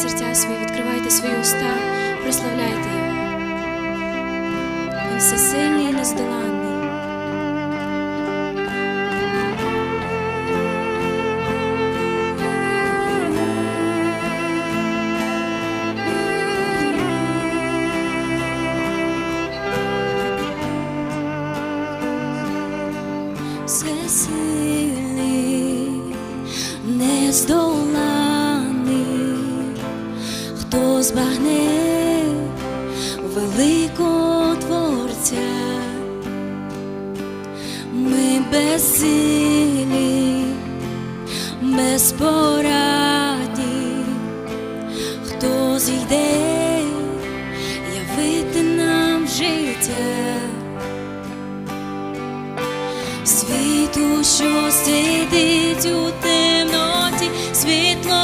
серця свої, відкривайте свої уста, прославляйте його. Він всесильний і нездоланий. збагне великого творця, ми безсилі, безпораді, хто зійде, явити нам життя, світу, що сидить у темноті, світло.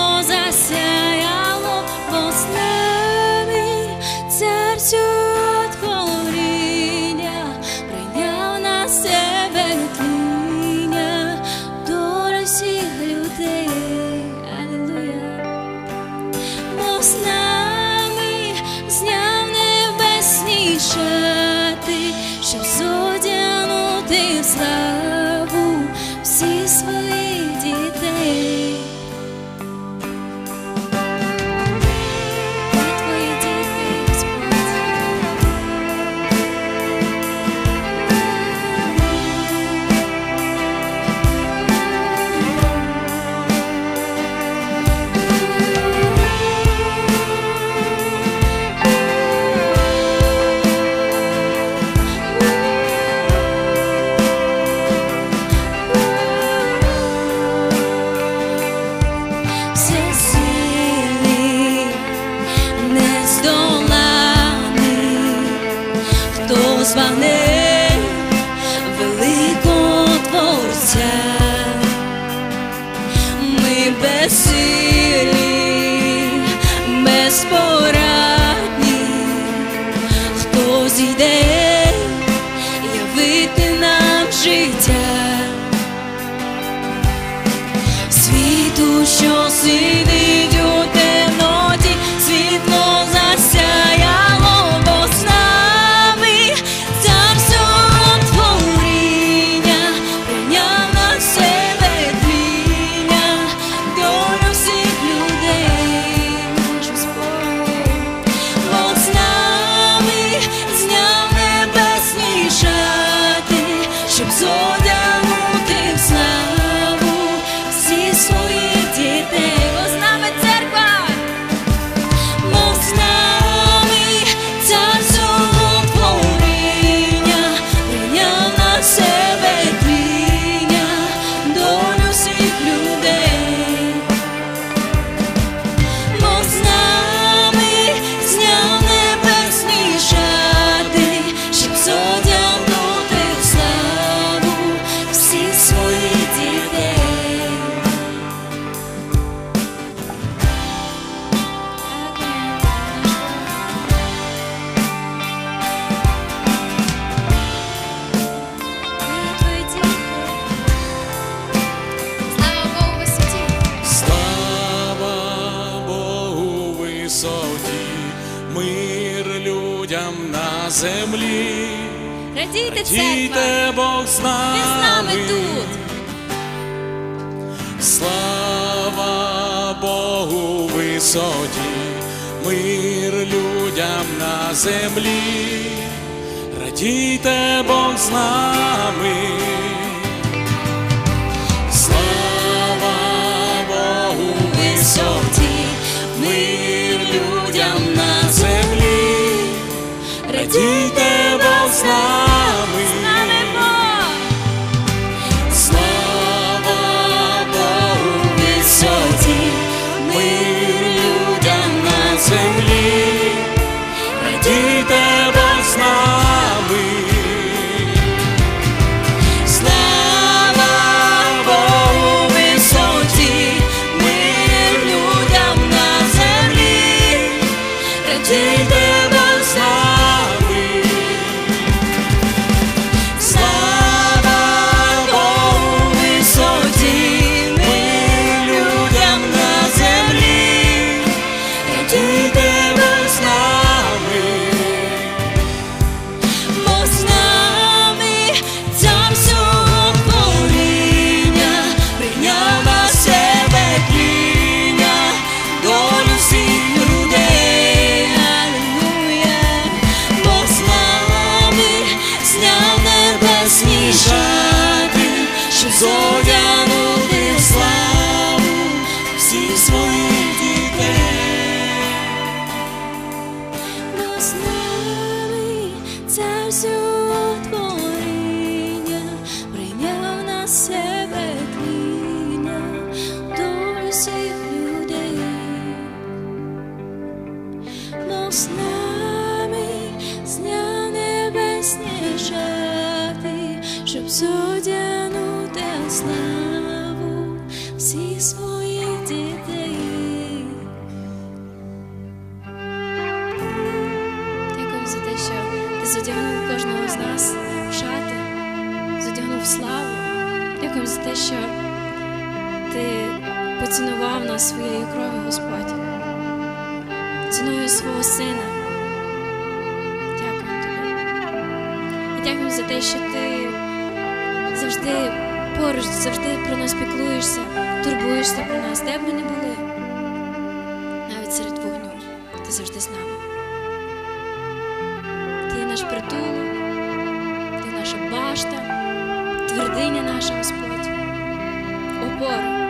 last night. безпорадні, хто зійде, явити нам життя, світу, що сидить. землі. Радійте, Радійте Бог з нами. З нами тут. Слава Богу висоті, мир людям на землі. Радійте Бог з нами. Всього творіння, прийняв на себе тління долю всіх людей, мов з ти задягнув кожного з нас в шати, задягнув славу. Дякую за те, що ти поцінував нас своєю кров'ю, Господь, ціною свого сина. Дякую тобі. І дякую за те, що ти завжди поруч, завжди про нас піклуєшся, турбуєшся про нас, де б ми не були. Навіть серед вогню ти завжди з нами. Ти є наш притулок, ти наша башта, твердиня наша, Господь, опора.